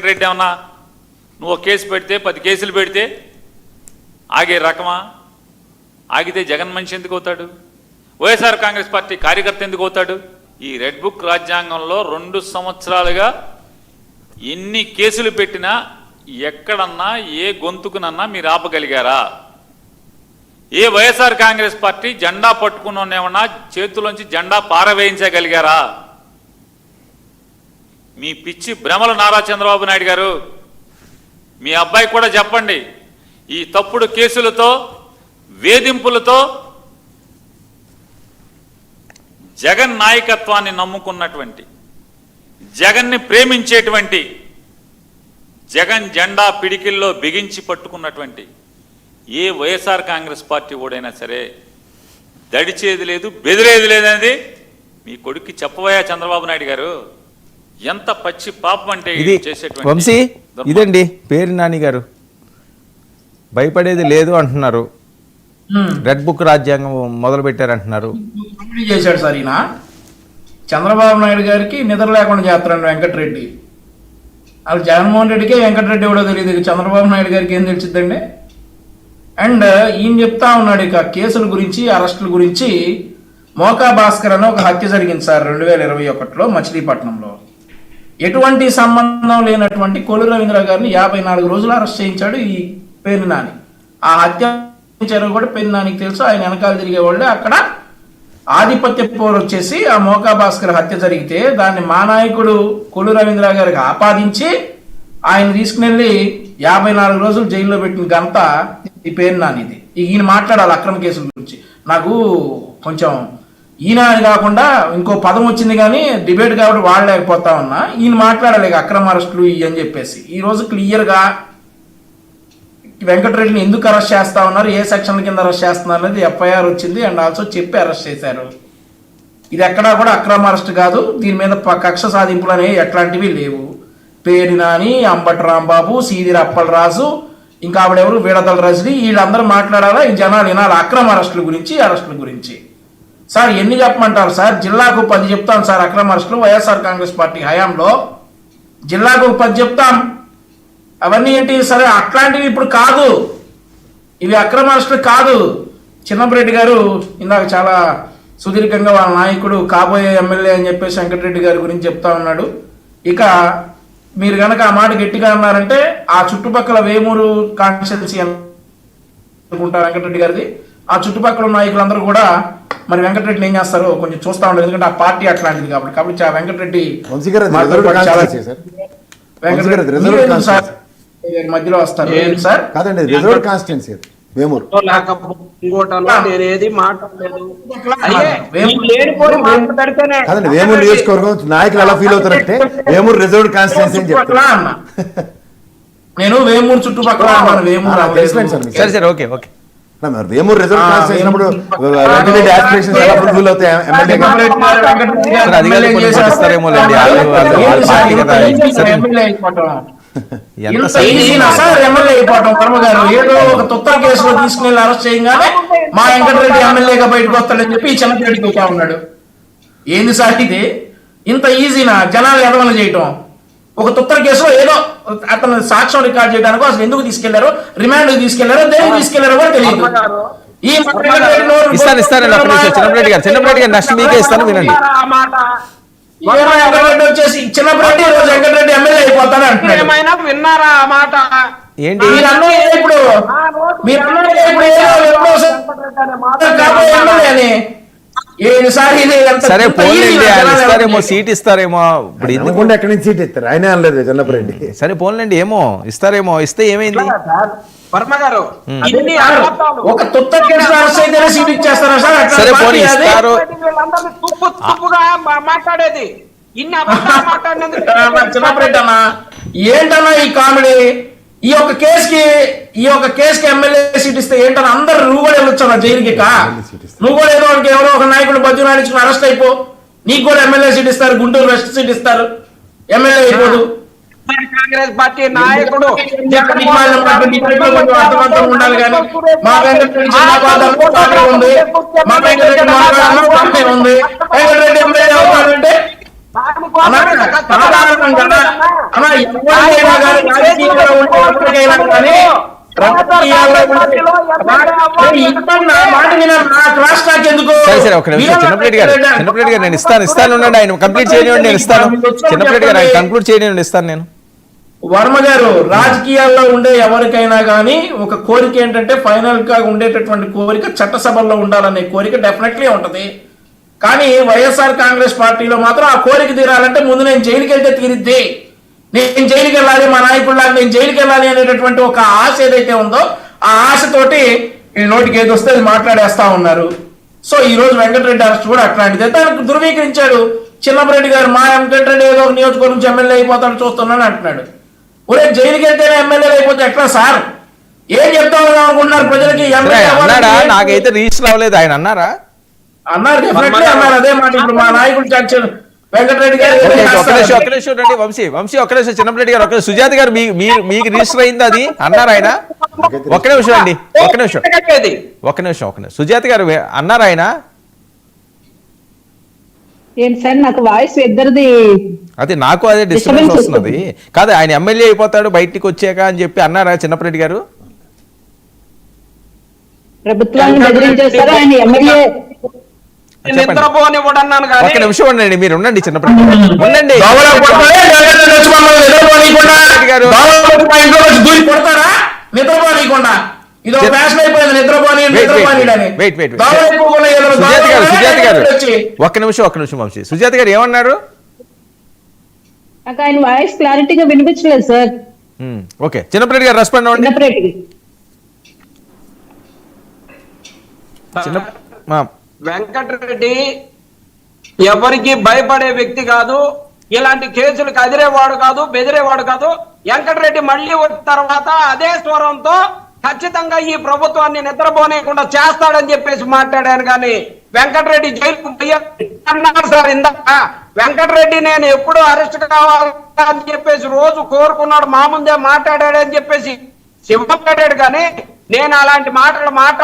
వెంకటరెడ్డి ఏమన్నా? నువ్వు ఒక కేసు పెడితే పది కేసులు పెడితే ఆగే రకమా? ఆగితే జగన్ మనిషి ఎందుకు అవుతాడు? వైఎస్ఆర్ కాంగ్రెస్ పార్టీ కార్యకర్త ఎందుకు అవుతాడు? ఈ రెడ్ బుక్ రాజ్యాంగంలో రెండు సంవత్సరాలుగా ఎన్ని కేసులు పెట్టినా ఎక్కడన్నా ఏ గొంతుకునన్నా మీరు ఆపగలిగారా? ఏ వైఎస్ఆర్ కాంగ్రెస్ పార్టీ జెండా పట్టుకున్నోనేమన్నా చేతిలోంచి జెండా పారవేయించగలిగారా? మీ పిచ్చి భ్రమలు నారా చంద్రబాబు నాయుడు గారు. మీ అబ్బాయి కూడా చెప్పండి. ఈ తప్పుడు కేసులతో వేధింపులతో జగన్ నాయకత్వాన్ని నమ్ముకున్నటువంటి జగన్ని ప్రేమించేటువంటి జగన్ జెండా పిడికిల్లో బిగించి పట్టుకున్నటువంటి ఏ వైఎస్ఆర్ కాంగ్రెస్ పార్టీ ఓడైనా సరే దడిచేది లేదు బెదిరేది లేదనేది మీ కొడుక్కి చెప్పబోయా చంద్రబాబు నాయుడు గారు. ఎంత పచ్చి పాపం అంటే ఇది వంశీ. ఇదండి పేరు నాని గారు. భయపడేది లేదు అంటున్నారు. రెడ్ బుక్ రాజ్యాంగం మొదలు పెట్టారంటున్నారు కంపెనీ చేశాడు సార్ ఈయన. చంద్రబాబు నాయుడు గారికి నిద్ర లేకుండా చేస్తాడు వెంకటరెడ్డి. వాళ్ళు జగన్మోహన్ రెడ్డికే వెంకటరెడ్డి ఎవడో తెలియదు. ఇక చంద్రబాబు నాయుడు గారికి ఏం తెలిసిద్దండి అండ్ ఈయన చెప్తా ఉన్నాడు ఇక కేసుల గురించి అరెస్టుల గురించి. మోకా భాస్కర్ అని ఒక హత్య జరిగింది సార్ రెండు వేల ఇరవై ఒకటిలో మచిలీపట్నంలో. ఎటువంటి సంబంధం లేనటువంటి కొలు రవీంద్ర గారిని యాభై నాలుగు రోజులు అరెస్ట్ చేయించాడు ఈ పేరు నాని. ఆ హత్య చేయించారో కూడా పేరు నానికి తెలుసు. ఆయన వెనకాల తిరిగే వాళ్ళే అక్కడ ఆధిపత్య పోరు వచ్చేసి ఆ మోకా భాస్కర్ హత్య జరిగితే దాన్ని మా నాయకుడు కొలు రవీంద్ర గారికి ఆపాదించి ఆయన తీసుకుని యాభై నాలుగు రోజులు జైల్లో పెట్టిన గంత ఈ పేరు నానిది. ఈయన మాట్లాడాలి అక్రమ కేసుల గురించి. నాకు కొంచెం ఈయన అని కాకుండా ఇంకో పదం వచ్చింది కానీ డిబేట్ కాబట్టి వాడలేకపోతా ఉన్నా. ఈయన మాట్లాడాలి అక్రమ అరెస్టులు ఇవి అని చెప్పేసి. ఈ రోజు క్లియర్గా వెంకటరెడ్డిని ఎందుకు అరెస్ట్ చేస్తా ఉన్నారు? ఏ సెక్షన్ కింద అరెస్ట్ చేస్తున్నారు అనేది ఎఫ్ఐఆర్ వచ్చింది అండ్ ఆల్సో చెప్పి అరెస్ట్ చేశారు. ఇది ఎక్కడా కూడా అక్రమ అరెస్ట్ కాదు. దీని మీద ప- కక్ష సాధింపులు అనేవి ఎట్లాంటివి లేవు. పేరు నాని అంబటి రాంబాబు సీదిరి అప్పలరాజు ఇంకా ఆవిడెవరు? వీడదల రజని. వీళ్ళందరూ మాట్లాడాలా? ఈ జనాలు వినాలి? అక్రమ అరెస్టుల గురించి అరెస్టుల గురించి. సార్ ఎన్ని చెప్పమంటారు సార్? జిల్లాకు పది చెప్తాం సార్ అక్రమ అరెస్టులు వైఎస్ఆర్ కాంగ్రెస్ పార్టీ హయాంలో. జిల్లాకు పది చెప్తాం. అవన్నీ ఏంటి? సరే అట్లాంటివి ఇప్పుడు కాదు. ఇవి అక్రమ అరెస్టులు కాదు. చిన్నపరెడ్డి గారు ఇందాక చాలా సుదీర్ఘంగా వాళ్ళ నాయకుడు కాబోయే ఎమ్మెల్యే అని చెప్పేసి వెంకటరెడ్డి గారి గురించి చెప్తా ఉన్నాడు. ఇక మీరు కనుక ఆ మాట గట్టిగా అన్నారంటే ఆ చుట్టుపక్కల వేమూరు కాన్స్టిట్యున్సీ అనుకుంటారు వెంకటరెడ్డి గారిది. ఆ చుట్టుపక్కల నాయకులందరూ కూడా మరి వెంకటరెడ్డిని ఏం చేస్తారో కొంచెం చూస్తా ఉండదు ఎందుకంటే ఆ పార్టీ అట్లాంటిది కాబట్టి. కాబట్టి ఆ వెంకటరెడ్డి వెంకటరెడ్డి మధ్యలో వస్తారు. సార్? కాదండి అది రిజర్వ్డ్ కాన్స్టిట్యున్సీ వేమూరు. కాదండి వేమూరు నియోజకవర్గం నాయకులు ఎలా ఫీల్ అవుతారంటే వేమూరు కాన్స్టిట్యున్సీ అని నేను వేమూరు చుట్టుపక్కల వేమూరు సార్. సరే సరే okay okay. Vemuru Venkatareddy aspirations ఎలా అవుతాయి. ఎమ్మెల్యే వర్మ గారు. ఏదో ఒక తొత్తర కేసులో తీసుకుని అరెస్ట్ చేయగానే మా వెంకటరెడ్డి ఎమ్మెల్యేగా బయటకు వస్తాడని చెప్పి ఈ చిన్నపిరెడ్డికి వచ్చా ఉన్నాడు. ఏంది సార్ ఇది? ఇంత ఈజీనా జనాలు ఎదవన చేయటం. ఒక తుత్తర కేసులో ఏదో అతను సాక్ష్యం రికార్డ్ చేయడానికి అసలు ఎందుకు తీసుకెళ్ళారో రిమాండ్ తీసుకెళ్ళారో దేనికి తీసుకెళ్ళారో కూడా తెలియదు. ఈ ఇస్తాను గారు గారు నెక్స్ట్ మీకే ఇస్తాను వినండి. వచ్చేసి రోజు వెంకటరెడ్డి ఎమ్మెల్యే అంటున్నాడు. ఏమైనా విన్నారా ఆ మాట? ఏంటి? ఇప్పుడు మీరు ఎప్పుడో సరే పోన్లేండి ఆయన ఇస్తారేమో? సీట్ ఇస్తారేమో. ఇప్పుడు ఎందుకు? ఎందుకుంటే ఎక్కడి నుంచి సీట్ ఇస్తారు? ఆయనే అనలేదు చిన్నప్పరెడ్డి సరే పోన్లేండి ఏమో ఇస్తారేమో ఇస్తే ఏమైంది? వర్మ గారు ఒక సీట్ ఇచ్చేస్తారా సార్? పోనీ? ఇస్తారు. మాట్లాడేది. ఇన్ని అబద్ధాలు మాట్లాడినందుకు ఏంటన్నా ఈ కామెడీ? ఈ యొక్క కేసుకి ఈ యొక్క కేసుకి ఎమ్మెల్యే సీట్ ఇస్తే ఏంటన్నా అందరు నువ్వు కూడా వెళ్ళొచ్చు అన్న జైలుకి. నువ్వు కూడా ఏదో ఎవరో ఒక నాయకుడు బద్దు నాడించుకుని అరెస్ట్ అయిపో. నీకు కూడా ఎమ్మెల్యే సీట్ ఇస్తారు గుంటూరు వెస్ట్ సీట్ ఇస్తారు. ఎమ్మెల్యే అయిపోదు. కాంగ్రెస్ పార్టీ నాయకుడు ఉండాలి కానీ మా వెంకటరెడ్డి ఉంది. మా వెంకటరెడ్డి ఉంది. సరే సరే ఒక నిమిషం. చిన్నప్పటి గారు చిన్నప్పటి గారు నేను ఇస్తాను ఇస్తాను ఉండండి ఆయన. కంప్లీట్ చేయనివ్వండి నేను ఇస్తాను. చిన్నప్పటి గారు ఆయన కంక్లూడ్ చేయనివ్వండి ఇస్తాను నేను. వర్మ గారు రాజకీయాల్లో ఉండే ఎవరికైనా కానీ ఒక కోరిక ఏంటంటే ఫైనల్గా ఉండేటటువంటి కోరిక చట్టసభల్లో ఉండాలనే కోరిక డెఫినెట్లీ ఉంటది. కానీ వైఎస్ఆర్ కాంగ్రెస్ పార్టీలో మాత్రం ఆ కోరిక తీరాలంటే ముందు నేను జైలుకి వెళ్తే తీరిద్ది. నేను జైలుకి వెళ్ళాలి మా నాయకుడిలాగా నేను జైలుకి వెళ్ళాలి అనేటటువంటి ఒక ఆశ ఏదైతే ఉందో ఆ ఆశతోటి ఈ నోటికి ఏది వస్తే అది మాట్లాడేస్తా ఉన్నారు. సో ఈ రోజు వెంకటరెడ్డి అరెస్ట్ కూడా అట్లాంటిదే. దానికి ధృవీకరించాడు. చిన్నపరెడ్డి గారు మా వెంకటరెడ్డి ఏదో ఒక నియోజకవర్గం నుంచి ఎమ్మెల్యే అయిపోతాడు చూస్తున్నాను అంటున్నాడు. ఒరే జైలుకి వెళ్తేనే ఎమ్మెల్యే అయిపోతే ఎట్లా సార్? ఏం చెప్తాం అనుకుంటున్నారు ప్రజలకి? ఎమ్మెల్యే నాకైతే రీచ్ అవ్వలేదు ఆయన అన్నారా? అన్నారు డెఫినెట్లీ అన్నారు. అదే మాట ఇప్పుడు మా నాయకుడు చర్చ వెంకటరెడ్డి గారు వంశీ వంశీ ఒక నిమిషం చిన్నప్పటి గారు. సుజాత గారు మీకు రిజిస్టర్ అయింది అది? అన్నారా ఆయన? ఒక నిమిషం అండి ఒక నిమిషం. ఒక నిమిషం ఒక నిమిషం. సుజాత గారు అన్నారా ఆయన? ఏంటి సార్ నాకు వాయిస్ ఇద్దరిది అది నాకు అదే డిస్టర్బెన్స్ వస్తున్నది. కాదు ఆయన ఎమ్మెల్యే అయిపోతాడు బయటికి వచ్చాక అని చెప్పి అన్నారా చిన్నప్పరెడ్డి గారు? ప్రభుత్వాన్ని బెదిరించేస్తారు? ఆయన ఎమ్మెల్యే నిద్రపోనివ్వడన్నాను ఒక కానీ నిమిషం ఉండండి మీరు ఉండండి గారు. ఉండండి. గారు. నిద్రపోనీయకుండా. ఇది ఫ్యాషన్ అయిపోయింది నిద్రపోని సుజాత గారు ఒక్క నిమిషం ఒక్క నిమిషం వంశీ. సుజాత గారు ఏమన్నారు? నాకు ఆయన వాయిస్ క్లారిటీగా వినిపించలేదు సార్. ఓకే. చిన్నప్పరెడ్డి గారు రెస్పాండ్ అవ్వండి. చిన్నప్పటికి చిన్న వెంకటరెడ్డి ఎవరికి భయపడే వ్యక్తి కాదు. ఇలాంటి కేసులకు అదిరేవాడు కాదు బెదిరేవాడు కాదు. వెంకటరెడ్డి మళ్ళీ వచ్చిన తర్వాత అదే స్వరంతో ఖచ్చితంగా ఈ ప్రభుత్వాన్ని నిద్రపోనేకుండా చేస్తాడని చెప్పేసి మాట్లాడాను కానీ వెంకటరెడ్డి జైలుకు అన్నారు సార్ ఇందాక. వెంకటరెడ్డి నేను ఎప్పుడు అరెస్ట్ కావాలి అని చెప్పేసి రోజు కోరుకున్నాడు మా ముందే మాట్లాడాడని చెప్పేసి శివం కానీ నేను అలాంటి మాటలు మాట్లాడ